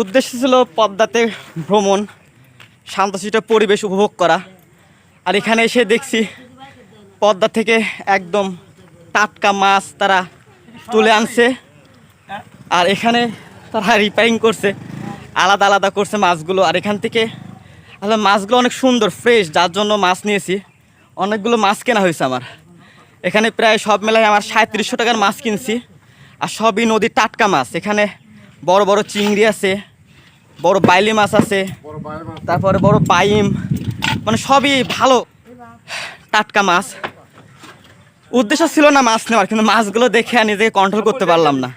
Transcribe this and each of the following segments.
উদ্দেশ্য ছিল পদ্মাতে ভ্রমণ, শান্তশিষ্ট পরিবেশ উপভোগ করা। আর এখানে এসে দেখছি পদ্মা থেকে একদম টাটকা মাছ তারা তুলে আনছে। আর এখানে তারা রিপেয়ারিং করছে, আলাদা আলাদা করছে মাছগুলো। আর এখান থেকে আসলে মাছগুলো অনেক সুন্দর ফ্রেশ যার জন্য মাছ নিয়েছি। অনেকগুলো মাছ কেনা হয়েছে আমার। এখানে প্রায় সব মেলায় আমার সাঁত্রিশশো টাকার মাছ কিনছি। আর সবই নদীর টাটকা মাছ। এখানে বড় বড় চিংড়ি আছে, বড় বাইলি মাছ আছে, তারপরে বড় বাইম মানে সবই ভালো টাটকা মাছ। উদ্দেশ্য ছিল না মাছ নেওয়ার, কিন্তু মাছগুলো দেখে আর নিজেকে কন্ট্রোল করতে পারলাম না।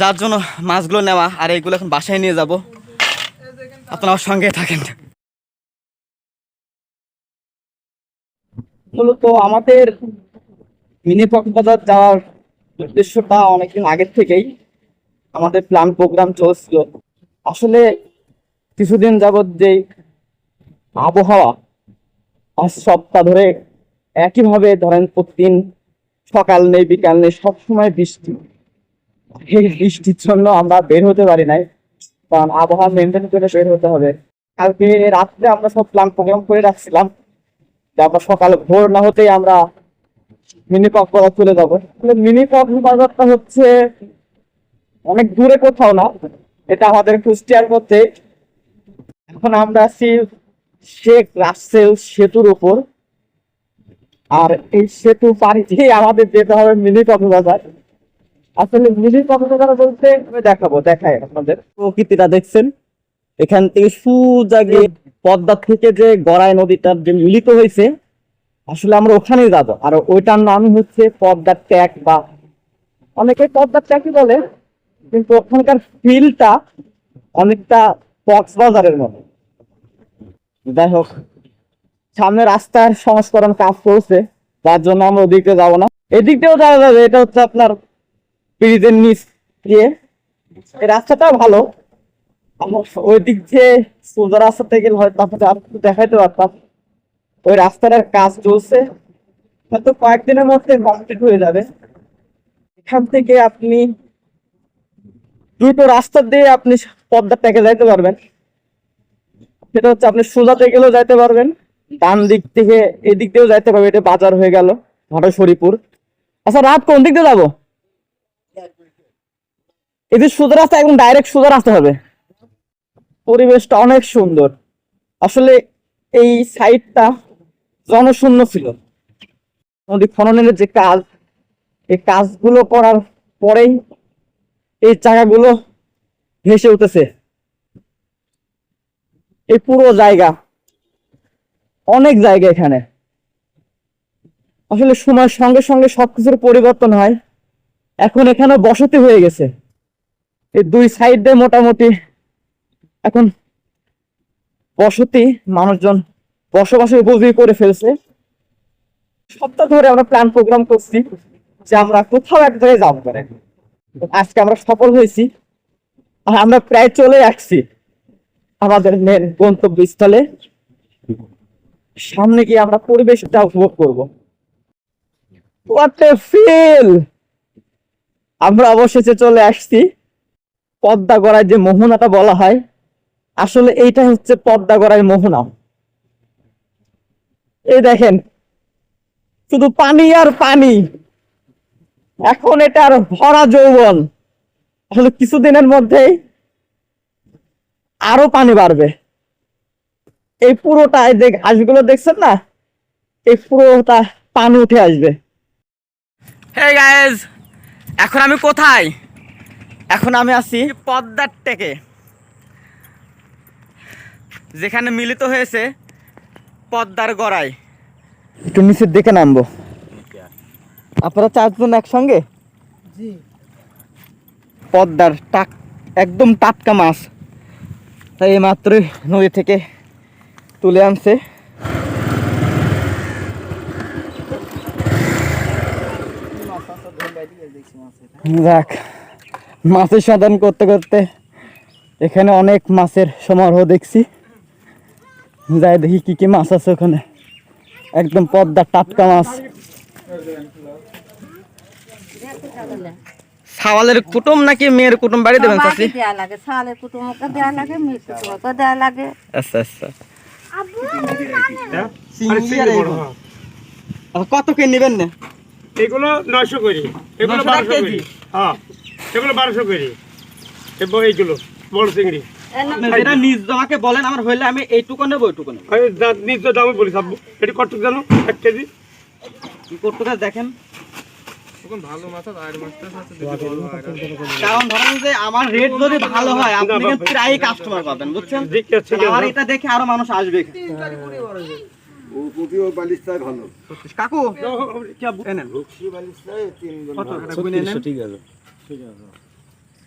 যার জন্য মাছগুলো নেওয়া, আর এইগুলো এখন বাসায় নিয়ে যাব। আপনারা সঙ্গে থাকেন। মূলত আমাদের মিনি কক্সবাজার যাওয়ার উদ্দেশ্যটা অনেকদিন আগের থেকেই। আমাদের প্ল্যান প্রোগ্রাম চলছিল। আসলে কিছুদিন যাবৎ যে আবহাওয়া আজ সপ্তাহ ধরে একইভাবে ধরেন প্রতিদিন সকাল নেই, বিকাল নেই, সবসময় বৃষ্টি। এই বৃষ্টির জন্য আমরা বের হতে পারি নাই, কারণ আবহাওয়া মেনটেন করে বের হতে হবে। কালকে রাত্রে আমরা সব প্ল্যান প্রোগ্রাম করে রাখছিলাম তারপর সকাল ভোর না হতেই আমরা মিনি কক্সবাজার চলে যাব। মিনি কক্সবাজারটা হচ্ছে অনেক দূরে কোথাও না, এটা আমাদের কুষ্টিয়ার মধ্যে। এখন আমরা আছি শেখ রাসেল সেতুর উপর। আর এই সেতু পাড়ি দিয়ে আমাদের যেতে হবে মিনি কক্সবাজার আসলে মিনি কক্সবাজার বলতে আমি দেখাবো, দেখাই আপনাদের। প্রকৃতিটা দেখছেন? এখান থেকে সুজা গিয়ে পদ্মা থেকে যে গড়াই নদীটার যে মিলিত হয়েছে, আসলে আমরা ওখানেই যাব। আর ওইটার নাম হচ্ছে পদ্মার ট্যাক বা অনেকে পদ্মার ট্যাকই বলে কিন্তু ওখানকার ফিলটা অনেকটা কক্সবাজারের মতো। যাই হোক, সামনে রাস্তার সংস্করণ কাজ করছে তার জন্য আমরা ওদিকে যাব না। এদিক দিয়েও যাওয়া যাবে, এটা হচ্ছে আপনার ব্রিজের নিচ দিয়ে। এই রাস্তাটাও ভালো। ওই দিক দিয়ে সোজা রাস্তা থেকে হয়তো আপনাদের আর দেখাইতে পারতাম। ওই রাস্তাটার কাজ চলছে। হয়তো কয়েকদিনের মধ্যে কমপ্লিট হয়ে যাবে। এখান থেকে আপনি দুটো রাস্তা দিয়ে আপনি পদ্মার ট্যাকে যাইতে পারবেন। সেটা হচ্ছে আপনি সোজাতে গেলেও যাইতে পারবেন, ডান দিক থেকে এদিক দিয়েও যাইতে পারবেন, এটা বাজার হয়ে গেল ঘটশরীপুর আচ্ছা রাত কোন দিক দিয়ে যাব? এদের সোজা রাস্তা, একদম ডাইরেক্ট সোজা রাস্তা হবে। পরিবেশটা অনেক সুন্দর। আসলে এই সাইডটা জনশূন্য ছিল। নদী খননের যে কাজ, এই কাজগুলো করার পরেই এই জায়গাগুলো ভেসে উঠেছে। এই পুরো জায়গা, অনেক জায়গা এখানে। আসলে সময়ের সঙ্গে সঙ্গে সবকিছুর পরিবর্তন হয়। এখন এখানে বসতি হয়ে গেছে। এই দুই সাইড মোটামুটি এখন বসতি, মানুষজন বসবাসের উপযোগী করে ফেলছে। সপ্তাহ ধরে আমরা প্ল্যান প্রোগ্রাম করছি যে আমরা কোথাও এক জায়গায় যাব। আজকে আমরা সফল হয়েছি। আর আমরা প্রায় চলে আসছি আমাদের মেন গন্তব্যস্থলে। সামনে গিয়ে আমরা পরিবেশটা উপভোগ করব। ফিল আমরা অবশেষে চলে আসছি পদ্মা গড়ায় যে মোহনাটা বলা হয়। আসলে এইটা হচ্ছে পদ্মা গড়ায় মোহনা। এই দেখেন, শুধু পানি আর পানি। এখন এটার ভরা যৌবন। আসলে কিছুদিনের মধ্যেই আরও পানি বাড়বে। এই পুরোটা যে ঘাসগুলো দেখছেন না? এই পুরোটা পানি উঠে আসবে। হে গাইজ এখন আমি কোথায়? এখন আমি আছি পদ্মার টেকে যেখানে মিলিত হয়েছে পদ্মার গড়াই একটু নিচের দিকে নামবো। আপনারা চারজন একসঙ্গে? পদ্মার টাক একদম টাটকা মাছ। তাই এই মাত্রই নদী থেকে তুলে আনছে। যাক মাছের সন্ধান করতে করতে এখানে অনেক মাছের সমারোহ দেখছি। যাই দেখি কি কি মাছ আছে ওখানে। একদম পদ্মার টাটকা মাছ। সাওয়ালের কুটুম নাকি মেয়ের কুটুম? বাড়ি দেবেন চাচি? দেয়া লাগে সালের কুটুমকে দেয়া লাগে মেয়ের কুটুমকে দেয়া লাগে। আচ্ছা আচ্ছা। কত কে নেবেন না? এগুলো নয়শো করে এগুলো 900 বারোশো কেজি? করে হ্যাঁ এগুলো বারোশো করে এবং এইগুলো বড় চিংড়ি। নিজ বলেন আমার হইলে আমি এইটুকু নেব ওইটুকু নেব। আমি নিজ দামে বলি সাব্বু। এটি কত জানো? এক কেজি? কটুকা দেখেন? কারণ ধরেন যে আমার রেট যদি ভালো হয় আপনি না, কিন্তু প্রায় কাস্টমার পাবেন বুঝছেন? এটা দেখে আরও মানুষ আসবে। কাকু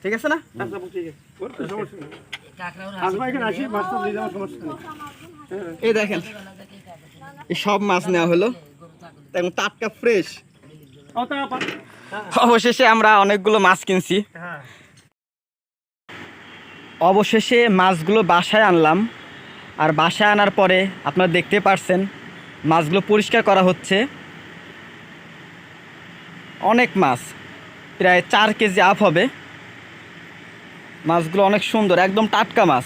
ঠিক আছে না? আসবা এখানে আসি মাছটা দিয়ে যাওয়ার সমস্যা নেই। এই দেখেন সব মাছ নেওয়া হলো। একদম টাটকা ফ্রেশ। অবশেষে আমরা অনেকগুলো মাছ কিনছি। অবশেষে মাছগুলো বাসায় আনলাম। আর বাসায় আনার পরে আপনারা দেখতে পারছেন, মাছগুলো পরিষ্কার করা হচ্ছে। অনেক মাছ, প্রায় চার কেজি আপ হবে। মাছগুলো অনেক সুন্দর, একদম টাটকা মাছ।